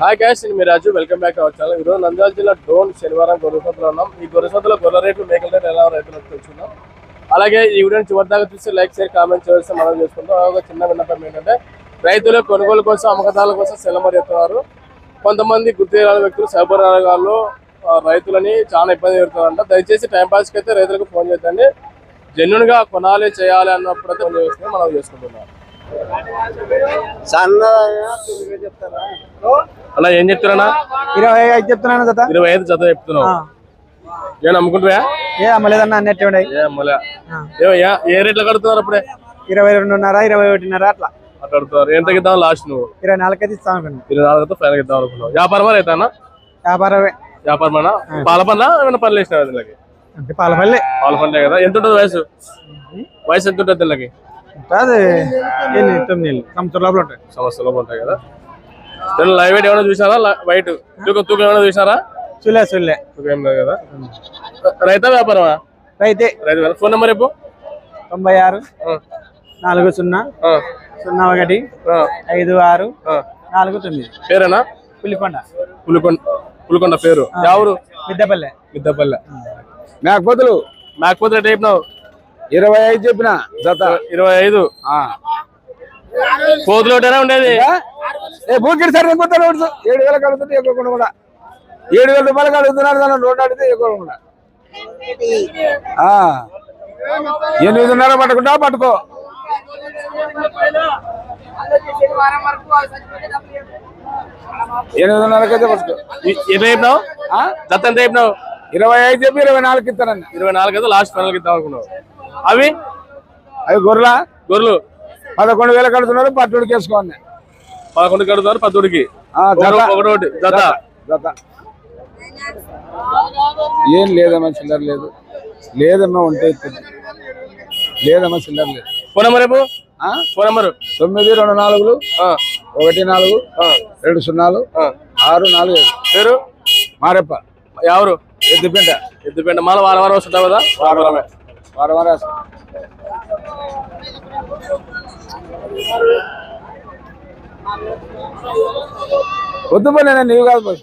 Hi guys నేను మీ Raju. Welcome back our channel ఈరోజు నంద్యాల జిల్లా డ్రోన్ శనివారం గొర్రెసంతలో ఉన్నాం. ఈ గొర్రెసంతలో గొర్రె రేట్లు మేకల రేట్లు ఎలా రైతులకు తెలుసుకుందాం. అలాగే ఈ వీడియోని చివరి దాకా చూసి లైక్ షేర్ కామెంట్ చేస్తే మనం చేసుకుంటాం ఒక చిన్న విన్నపం ఏంటంటే రైతులు కొనుగోలు కోసం అమ్మకదారుల కోసం సెలమరి ఎత్తున్నారు కొంతమంది గుర్తు వ్యక్తులు సైబర్ రంగాల్లో రైతులని చాలా ఇబ్బంది పెడుతున్నారంట. దయచేసి టైం పాస్కి అయితే రైతులకు ఫోన్ చేద్దండి. జెన్యున్గా కొనాలి చేయాలి అన్నప్పుడు అయితే మనం చేసుకుంటున్నాం. అలా ఏం చెప్తున్నా? ఇరవై ఐదు చెప్తున్నాను కదా ఇరవై ఐదు జత చెప్తున్నావు. ఏం అమ్ముకుంటున్నా ఏ అమ్మలేదన్న అన్నట్టు ఏ రేట్లు కడుతున్నారు అప్పుడే? ఇరవై రెండున్నర ఇరవై ఒకటిన్నర అట్లా. అట్లా కడుతున్నారు. ఎంత ఇద్దాం లాస్ట్ నువ్వు? ఇరవై నాలుగు అయితే ఇస్తాను అనుకున్నాను ఇరవై నాలుగు ఫైనల్ ఇద్దాం అనుకున్నావు. వ్యాపారమా రైతానా వ్యాపారమే. వ్యాపారమా పాల పన్నా ఏమైనా పనులు వేసినా వీళ్ళకి అంటే పాలపల్లి. కదా. ఎంత ఉంటుంది వయసు? వయసు ఎంత ఉంటుంది వీళ్ళకి అది ఎన్ని తొమ్మిది నెలలు సంవత్సరం లోపల ఉంటాయి. సమస్యలు ఉంటాయి కదా. నేను లైవ్ వెయిట్ ఏమైనా చూసారా వైట్. తూకం తూకం ఏమైనా చూసారా చూలే చూలే తూకం ఏం లేదు కదా. రైతా వ్యాపారమా? అయితే రైతు ఫోన్ నెంబర్ రేపు తొంభై ఆరు నాలుగు సున్నా సున్నా ఒకటి ఐదు ఆరు నాలుగు తొమ్మిది. పేరేనా? పులికొండ. పులికొండ పులికొండ పేరు. ఎవరు మిద్దపల్లె. మిద్దపల్లె. మేకపోతులు మేకపోతే రేట్ చెప్పినావు. ఇరవై ఐదు చెప్పిన జత? ఇరవై ఐదు. కోతులు ఒకటేనా ఉండేది? ఏ సార్ ఎక్కువ ఏడు వేలకు అడుగుతుంటే ఎక్కువ కూడా. ఏడు వేల రూపాయలకు అడుగుతున్నారు దాని రోడ్డు అడిగితే ఎక్కువ కూడా. ఎనిమిదిన్నర పట్టుకుంటా పట్టుకో. ఎనిమిదిన్నరకైతే పట్టుకో. ఇ- ఎంత చెప్పినావు? జత ఎంత చెప్పినావు? ఇరవై ఐదు చెప్పి ఇరవై నాలుగు ఇస్తానన్న. ఇరవై నాలుగు అయితే లాస్ట్ ఫైనల్ ఇద్దాం అనుకున్నావు. అవి? అవి గొర్రెల? గొర్రెలు. పదకొండు వేలకు అడుగుతున్నారు పట్టుడికి వేసుకోండి పదకొండు కడుతున్నారు జత. ఒకటి జత. జత. ఏం లేదమ్మా చిల్లర లేదు. లేదమ్మా ఉంటే లేదమ్మా చిల్లర లేదు. ఫోన్ నెంబర్ రేపు ఆ? Phone number. తొమ్మిది రెండు నాలుగులు. ఒకటి నాలుగు. రెండు సున్నాలు. ఆరు నాలుగు ఏడు. పేరు? మారెప్ప. ఎవరు? ఎద్దుపింట. ఎద్దుపేట. మళ్ళీ వారం వారం వస్తుంటావు కదా? వారమే వారం వారం వద్దు పోలే నీవు కాదు పోయి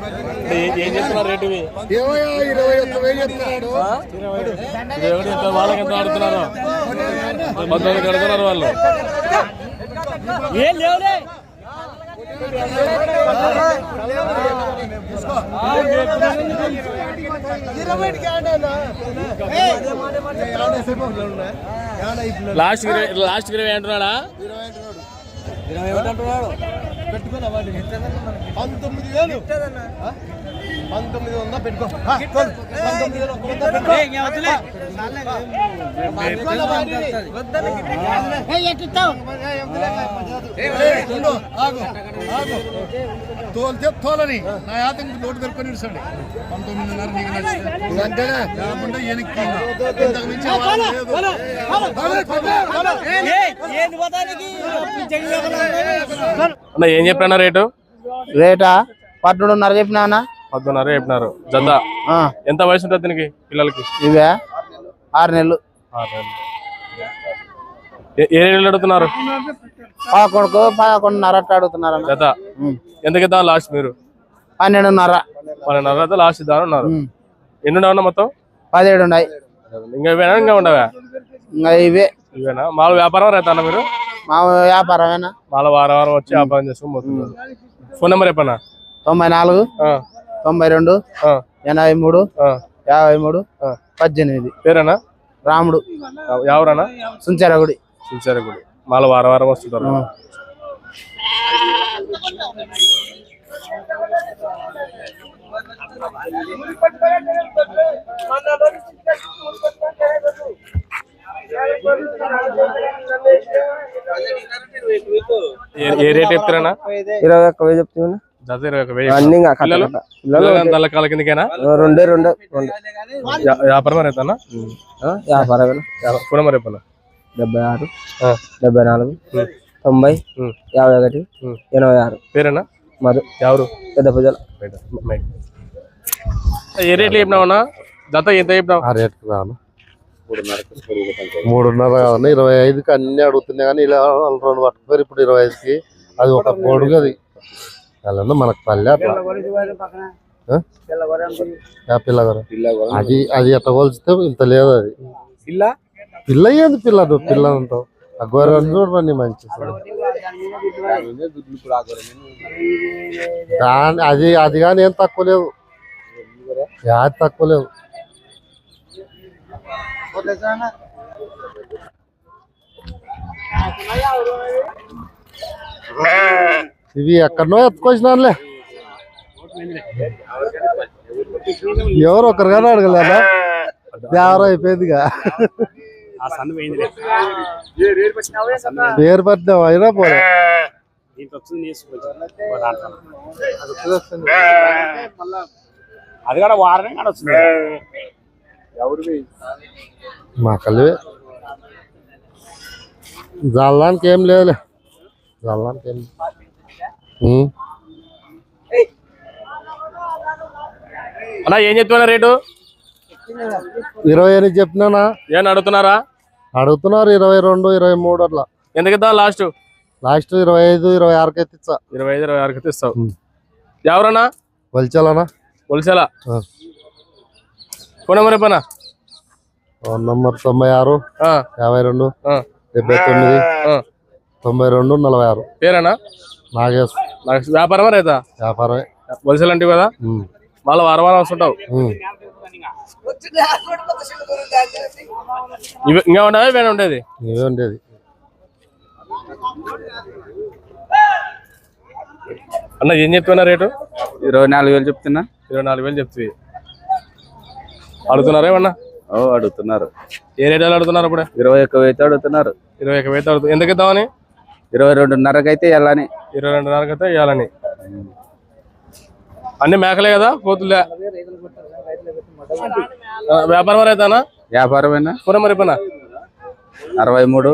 ఇరవై ఒకటి ఎంత వాళ్ళకి ఎంత ఆడుతున్నారు? పంతొమ్మిది కడుతున్నారు వాళ్ళు. లాస్ట్ ఇరవై లాస్ట్ ఇరవై అంటున్నాడా? పంతొమ్మిది వేలు పంతొమ్మిది వందల పెట్టుకో. ఆ, తోలు. పంతొమ్మిది వేలు ఒక వంద పెట్టుకో. తోలితే తోలని నా యాతం నోటు ఇడుచండి పంతొమ్మిదిన్నర నీకు వెనక్కి ఇంతకు మించి. అన్న ఏం చెప్పినా రేటు? రేటా? పద్మూడున్నర చెప్పినా పద్దున్నర చెప్పినారు. జత ఎంత వయసు ఉంటుంది దీనికి పిల్లలకి? ఇవే? ఆరు నెలలు. ఏ- రేట్లు అడుగుతున్నారు? పదకొండుకు పదకొండున్నర అట్లా అడుగుతున్నారన్న జత ఎంతకి ఇద్దాం లాస్ట్ మీరు? పన్నెండున్నర. పన్నెండున్నర అయితే లాస్ట్ ఇద్దాం అన్నారు. ఎన్ని ఉండవన్నా మొత్తం? పదిహేడు ఉన్నాయి. ఇంకా ఇవేనా? ఇంకా ఉండవా? ఇంకా ఇవే. ఇవేనా? మామూలు వ్యాపారం రైతానా మీరు? మా వ్యాపారమేనా? మాల వారం వారం వచ్చి వ్యాపారం చేసుకుని పోతున్నారు. ఫోన్ నెంబర్ చెప్పనా? తొంభై నాలుగు తొంభై రెండు ఎనభై మూడు. యాభై మూడు పద్దెనిమిది. పేరేనా? రాముడు. ఎవరన్నా సుంచరగుడి. చూసారు గుడి మాల వారం వారం వస్తుంటారు ఏ- ఏ రేట్ చెప్తారన్నా ఇరవై ఒక్క వెయ్యి చెప్తున్నా జత ఇరవై ఒక వెయ్యి అన్ని ఇంకా పిల్లలు కట్ట కట్ట. పిల్లలు పిల్లలు తల్ల కాల కిందకేనా? రెండే రెండు. రెండు. యా- వ్యాపారం మరి అవుతానా ఆ, యాభై కూడా మరి డెబ్బై ఆరు. ఆ. డెబ్బై నాలుగు. తొంభై. యాభై ఒకటి. ఎనభై ఆరు. పేరేనా? మధు. ఎవరు పెద్ద పూజలు బయట. మైక్. ఏ రేట్లు చెప్పినావన్నా జత ఎంత చెప్పినావు? ఆ రేట్కి రాను. మూడున్నర కావాలి ఇరవై ఐదుకి అన్ని అడుగుతున్నాయి కానీ ఇలా వాళ్ళు రెండు పట్టుకోరు ఇప్పుడు ఇరవై ఐదుకి అది ఒక పొడుగు అది అలా మనకు పల్లె పిల్లగారు అది. అది ఎట్ట కొలిస్తే ఇంత లేదు అది. పిల్ల? పిల్ల ఏంది పిల్ల నువ్వు పిల్ల అంటావు. ఆ గొర్రె చూడమని మంచి. దాని అది అది కానీ ఏం తక్కువ లేదు యాది తక్కువ లేదు ఇవి ఎక్కడనో ఎత్తుకొచ్చినారులే ఎవరు ఒకరిగానే అడగలేదా? దేవరం అయిపోయిందిగా. పేరు పట్టినావు? అయినా పోలే. అది కూడా వారనే మా కలివే జల్లానికి ఏం లేదులే. జల్లానికి ఏం ఉం. అన్నా ఏం చెప్తున్నా రేటు? ఇరవై ఎనిమిది చెప్పినానా ఏమన్నా అడుగుతున్నారా? అడుగుతున్నారు ఇరవై రెండు ఇరవై మూడు అట్లా. ఎందుకు ఇద్దాం లాస్ట్? లాస్ట్ ఇరవై ఐదు ఇరవై ఆరుకి ఎత్తిచ్చా ఇరవై ఐదు ఇరవై ఆరుకి ఇస్తావు. ఎవరన్నా? వలిచాలనా? కొలిసేలా ఆ. ఫోన్ నెంబర్ చెప్పనా? ఫోన్ నంబర్ తొంభై ఆరు ఆ, యాభై రెండు ఆ, డెబ్బై తొమ్మిది ఆ. తొంభై రెండు నలభై ఆరు. పేరేనా? నాగేశ్. నాకు వ్యాపారం రైతా? వ్యాపారమే. కొలిసేలు అంటే కదా. మళ్ళీ వారం వారం వస్తుంటావు. ఇవి ఇంకా ఉండేది వేరే ఉండేది? ఇవే ఉండేది. అన్న ఏం చెప్తున్నా రేటు? ఇరవై నాలుగు వేలు చెప్తున్నా. ఇరవై నాలుగు వేలు చెప్తుంది అడుగుతున్నారా ఏమన్నా? ఓ అడుగుతున్నారు. ఏ రేట్ అడుగుతున్నారు అప్పుడే ఇరవై ఒక్క వెయ్యి అడుగుతున్నారు. ఇరవై ఒక వేలు అడుగుతుంది ఎందుకు ఇద్దామని? ఇరవై రెండున్నరకి అయితే వెళ్ళని ఇరవై రెండున్నరకు అయితే ఇవ్వాలని. అన్ని మేకలే కదా పోతులే ఆ, వ్యాపారం రైతానా? వ్యాపారమేనా? పూర మరి పనా అరవై మూడు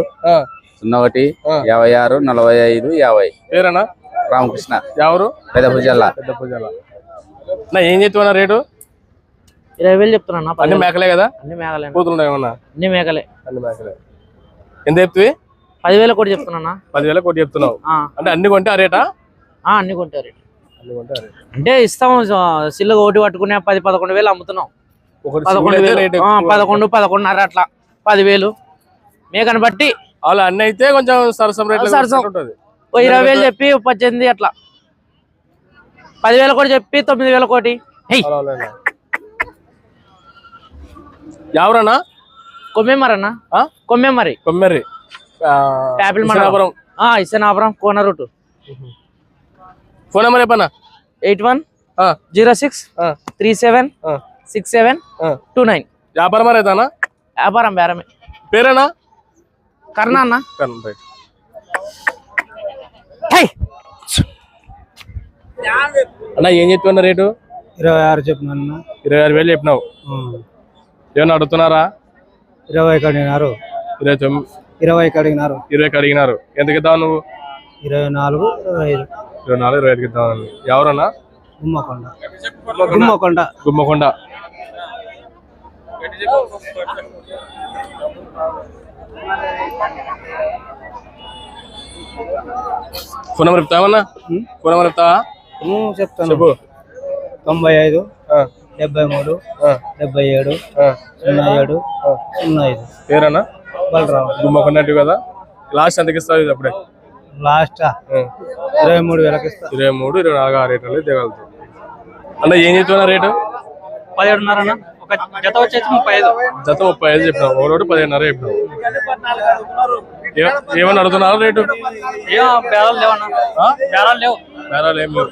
సున్నా ఒకటి. యాభై ఆరు నలభై ఐదు యాభై. పేరేనా? రామకృష్ణ. ఎవరు పెద్ద భుజాల పెద్ద పూజల నా ఏం చెప్తున్నా రేటు? ఇరవై వేలు చెప్తున్నా అన్ని మేకలే కదా? అన్ని మేకలే ఏమన్నా? అన్ని మేకలే. అన్ని మేకలే. ఎంత చెప్తుంది పదివేల కూడా చెప్తున్నా పదివేల కోటి చెప్తున్నావు. అంటే అన్ని కొంటే ఆ రేటా? అన్ని కొంటే రేట్. అంటే ఇస్తాం సిల్లు ఒకటి పట్టుకునే పది పదకొండు వేలు అమ్ముతున్నాం. పదకొండు వేలు. పదకొండు పదకొండున్నర అట్లా పదివేలు. మేకని బట్టి వాళ్ళు అన్ని అయితే కొంచెం సరసం రేట్ సరసం. ఇరవై వేలు చెప్పి పద్దెనిమిది అట్లా. పదివేల కోటి చెప్పి తొమ్మిది వేల కోటి ఎవరన్నా? కొమ్మేమరన్నా ఆ? కొమ్మేమరి కొమ్మెర్రి ప్యాపిల్ ఇసినాపురం. ఆ ఇసనాపురం కోన రూట్. ఫోన్ నెంబర్ చెప్పన్నా? ఎయిట్ వన్ ఆ, జీరో సిక్స్ ఆ, త్రీ సెవెన్ ఆ, సిక్స్ సెవెన్ ఆ. Two nine. వ్యాపారం రైతానా వ్యాపారం బేరమే పేరేనా? కర్ణా అన్న. రైట్. హెయ్ అన్న ఏం చెప్తున్నా రేటు? ఇరవై ఆరు చెప్పిన ఇరవై ఆరు వేలు చెప్పినావు. ఏమన్నా అడుగుతున్నారా? ఇరవై అడిగినారు ఇరవై తొమ్మిది ఇరవై అడిగినారు. ఇరవై అడిగినారు. ఎందుకు ఇద్దావు నువ్వు? ఇరవై నాలుగు ఇరవై ఐదు. ఇరవై నాలుగు ఇరవై ఐదుకి ఇద్దామని ఎవరన్నా? గుమ్మకొండ. గుమ్మకొండ. గుమ్మకొండ. ఫోన్ నెంబర్ చెప్తావన్నా ఫోన్ నెంబర్ చెప్తావా? చెప్తాను. చెప్పు. తొంభై ఐదు డెబ్బై మూడు డెబ్బై ఏడు. సున్నా ఏడు సున్నా ఐదు. పేరన్నా? బలరావు అంటే కదా? లాస్ట్ ఎంతకి ఇస్తావు ఇది అప్పుడే? లాస్ట్ ఇరవై మూడు వేలకు ఇస్తా. ఇరవై మూడు ఇరవై నాలుగు ఆ రేట్లు దిగలుగుతావు అన్న ఏం చెప్తున్నా రేటు? పదిహేడున్నర అన్న. ఒక జత వచ్చేసి ముప్పై ఐదు. జత ముప్పై ఐదు చెప్పినావు. ఒకటి పదిహేనున్నర చెప్పినావు. ఏమన్నా అడుగుతున్నారా రేటు? ఏం బేరాలు లేవన్నా. ఆ? బేరాలు లేవు. బేరాలు ఏం లేవు.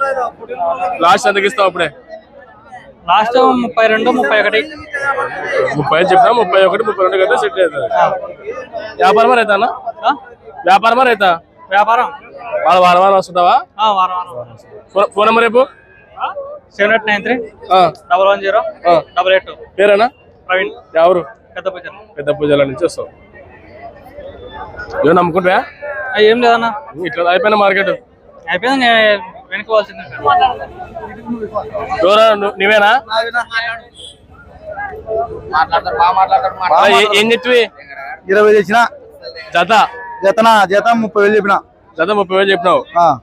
లాస్ట్ ఎంతకి ఇస్తావు అప్పుడే? లాస్ట్ ముప్పై రెండు ముప్పై ఒకటి. ముప్పై చెప్పినా ముప్పై ఒకటి ముప్పై రెండు కదా సెట్ అవుతుంది. వ్యాపారమా రైతా అన్న? వ్యాపారమా రైతా? వ్యాపారం. వాళ్ళ వారం వారం వస్తుంటావా? ఆ, వారం వారం ఫోన్- నెంబర్ రేపు సెవెన్ ఎయిట్ నైన్ త్రీ. ఆ, double one zero. Double eight పేరేనా? Praveen. ఎవరు? పెద్ద పూజ పెద్ద పూజల నుంచి వస్తావు. ఏమన్నా నమ్ముకుంటా ఏం లేదన్నా. ఇట్లా అయిపోయిన మార్కెట్? అయిపోయింది నువ్వేనా? ఏ- చెప్తివి? ఇరవై తెచ్చిన. జత? జతన? జత ముప్పై వేలు చెప్పిన. జత ముప్పై వేలు చెప్పినావు? ఆ,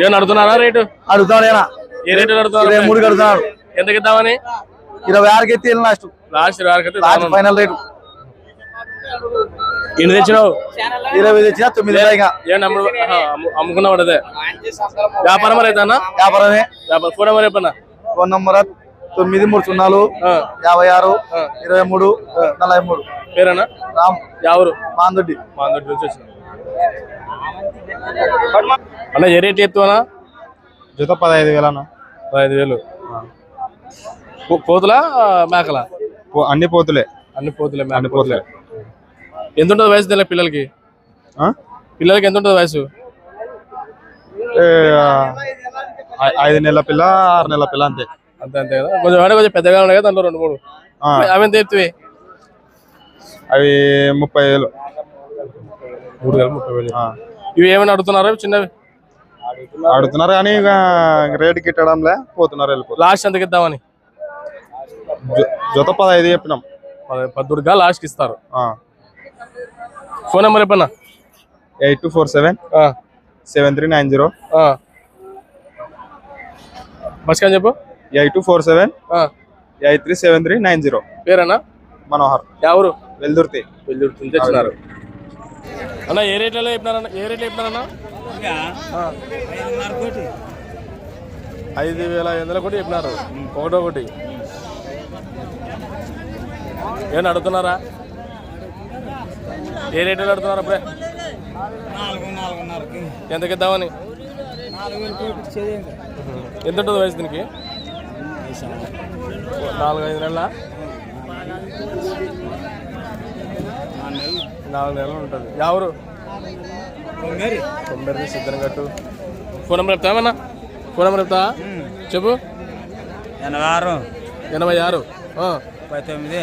ఏమన్నా అడుగుతున్నారా రేటు? అడుగుతాడు ఈయన. ఏ రేటు అడుగుతున్నారు మూడుకి అడుగుతున్నాడు. ఎంతకి ఇద్దామని ఇరవై ఆరుకి ఎత్తి లాస్ట్. లాస్ట్ ఇరవై ఇద్దామని. Final rate. ఎన్ని తెచ్చినావు? ఇరవై తెచ్చిన తొమ్మిది అమ్ము- అమ్ముకున్నావు అదే వ్యాపారం రైతా అన్న వ్యాపారమే. వ్యాపారం ఫోన్ నెంబర్ చెప్పన్నా ఫోన్ నంబర్ తొమ్మిది మూడు సున్నాలు ఆ, యాభై ఆరు ఇరవై మూడు నలభై మూడు. పేరేనా? రామ్. ఎవరు మాందొడ్డి. మా అందరి నుంచి వచ్చిన. అన్న ఏ రేట్ ఎత్తువనా జత పదహైదు వేలు అన్న. ఐదు వేలు. కోతులా మేకలా? అన్ని పోతులే. అన్ని పోతులే అన్ని పోతులే. ఎంత ఉంటుంది వయసు తెల్ల పిల్లలకి? ఆ? పిల్లలకి ఎంత ఉంటుంది వయసు ఐదు నెలల పిల్ల ఆరు నెలల పిల్ల అంతే. అంతే అంతే కదా? కొంచెం ఏమైనా కొంచెం పెద్దగా ఉన్నాయి కదా దాంట్లో రెండు మూడు. అవి ఎంత ఎత్తువి అవి ముప్పై వేలు. మూడు వేలు ముప్పై వేలు. ఇవి ఏమైనా అడుగుతున్నారా చిన్నవి? అడుగుతున్నారు కానీ ఇక రేటు గిట్టడంలే పోతున్నారు వెళ్ళిపోతున్నారు. లాస్ట్ ఎంతకి ఇద్దామని జత పదహైదు చెప్పినాం. పద- పద్దుడుగా లాస్ట్కి ఇస్తారు. ఫోన్ నెంబర్ చెప్పన్నా? ఎయిట్ టూ ఫోర్ సెవెన్ ఆ, సెవెన్ త్రీ నైన్ జీరో ఆ. బస్ కానీ చెప్పు. ఎయిట్ టూ ఫోర్ సెవెన్ ఆ, eight three seven three nine zero పేరేనా? Manohar. ఎవరు వెల్దుర్తి. వెల్లుడు నుంచి వచ్చినారు. అన్న ఏ రేట్లలో చెప్పినారన్న? ఏ రేట్లు చెప్పినారన్న. ఐదు వేల ఐదు వందల ఒకటి చెప్పినారు. ఒకటి ఒకటి ఏమన్నా అడుగుతున్నారా? ఏ రేట్లో అడుగుతున్నారు అప్పుడే? ఎంతకి ఇద్దామని ఎంత ఉంటుంది వయసు దీనికి? నాలుగు ఐదు నెలల? నాలుగు నెలలు ఉంటుంది. ఎవరు తొమ్మిది సిద్ధం కట్టు ఫోన్ నెంబర్ చెప్తామన్నా ఫోన్ నెంబర్ చెప్తా చెప్పు. ఎనభై ఆరు. ఎనభై ఆరు. ముప్పై తొమ్మిది.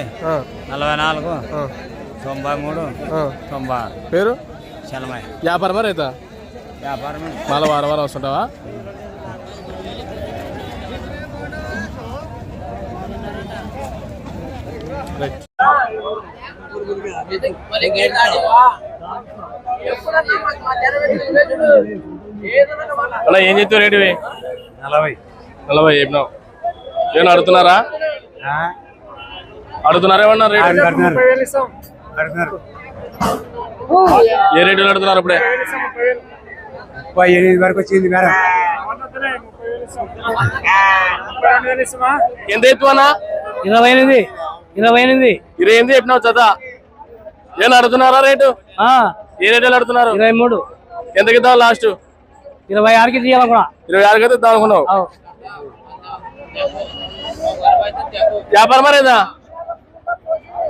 నలభై నాలుగు. తొంభై మూడు. తొంభై ఆరు. పేరు? శనమై వ్యాపారమా రైతా? వ్యాపారం మళ్ళీ వారం వారం వస్తుంటావా? రైట్ అలా ఏం చెప్తావు రేటు? నలభై. నలభై చెప్పినావు. ఏమన్నా అడుగుతున్నారా? అడుగుతున్నారా ఏమన్నా రేటు? ఏ రేటు అడుగుతున్నారు అప్పుడే? ముప్పై ఎనిమిది వరకు వచ్చింది మేడం. ఎంత ఎత్తువనా ఇరవై ఎనిమిది. ఇరవై ఎనిమిది. ఇరవై ఎనిమిది చెప్పినావు చద. ఏం అడుగుతున్నారా రేటు? ఏ రేటు అడుగుతున్నారు? ఇరవై మూడు. ఎంతకి ఇద్దాం లాస్ట్? ఇరవై ఆరుకి తీయాలి కూడా ఇరవై ఆరు అయితే ఇద్దాం అనుకున్నావు. వ్యాపారం మరేదా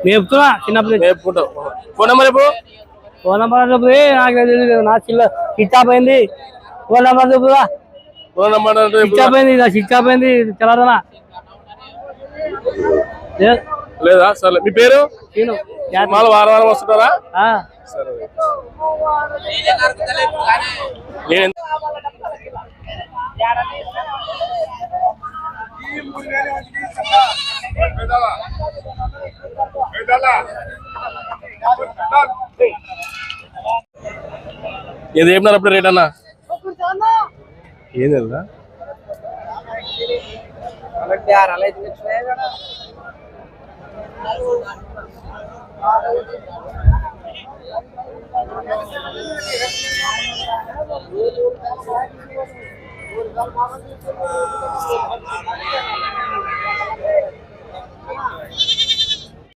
మేపుతున్నా చిన్నప్పుడు మేపుకుంటావు ఫోన్ నెంబర్ రేపు ఫోన్ నెంబర్ చెప్తుంది నాకు తెలియదు నా చిల్ల అయింది ఫోన్ నెంబర్ చెప్పుదా ఫోన్ నెంబర్ అయింది నా అయింది తెలదనా లేదా? సరే మీ పేరు? నేను. మళ్ళీ వారం వారం వస్తుంటారా? ఆ. సరే. నేను ఏది చెప్పినారు అప్పుడు రేట్ అన్నా? ఏం తెలుదా Ben mağazını tutamıyorum.